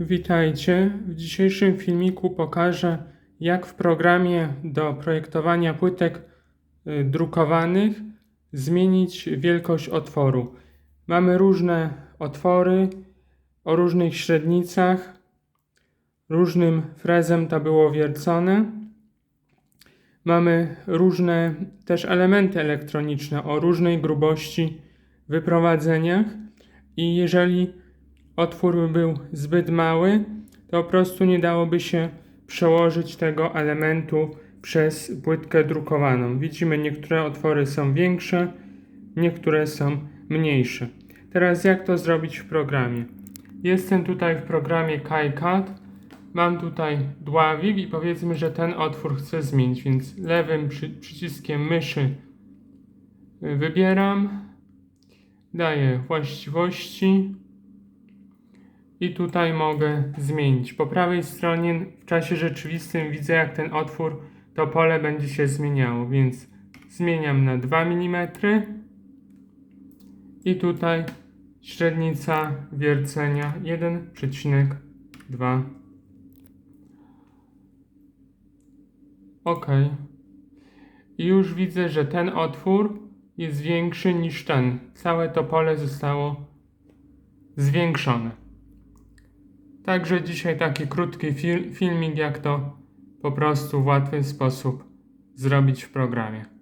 Witajcie. W dzisiejszym filmiku pokażę, jak w programie do projektowania płytek y, drukowanych zmienić wielkość otworu. Mamy różne otwory o różnych średnicach, różnym frezem to było wiercone. Mamy różne też elementy elektroniczne o różnej grubości wyprowadzeniach i jeżeli otwór by był zbyt mały, to po prostu nie dałoby się przełożyć tego elementu przez płytkę drukowaną. Widzimy, niektóre otwory są większe, niektóre są mniejsze. Teraz jak to zrobić w programie? Jestem tutaj w programie KiCad. Mam tutaj dławik i powiedzmy, że ten otwór chcę zmienić, więc lewym przy, przyciskiem myszy y, wybieram, daję właściwości i tutaj mogę zmienić. Po prawej stronie w czasie rzeczywistym widzę jak ten otwór, to pole będzie się zmieniało, więc zmieniam na 2 mm i tutaj średnica wiercenia 1,2 OK. I już widzę, że ten otwór jest większy niż ten. Całe to pole zostało zwiększone. Także dzisiaj taki krótki fil- filmik, jak to po prostu w łatwy sposób zrobić w programie.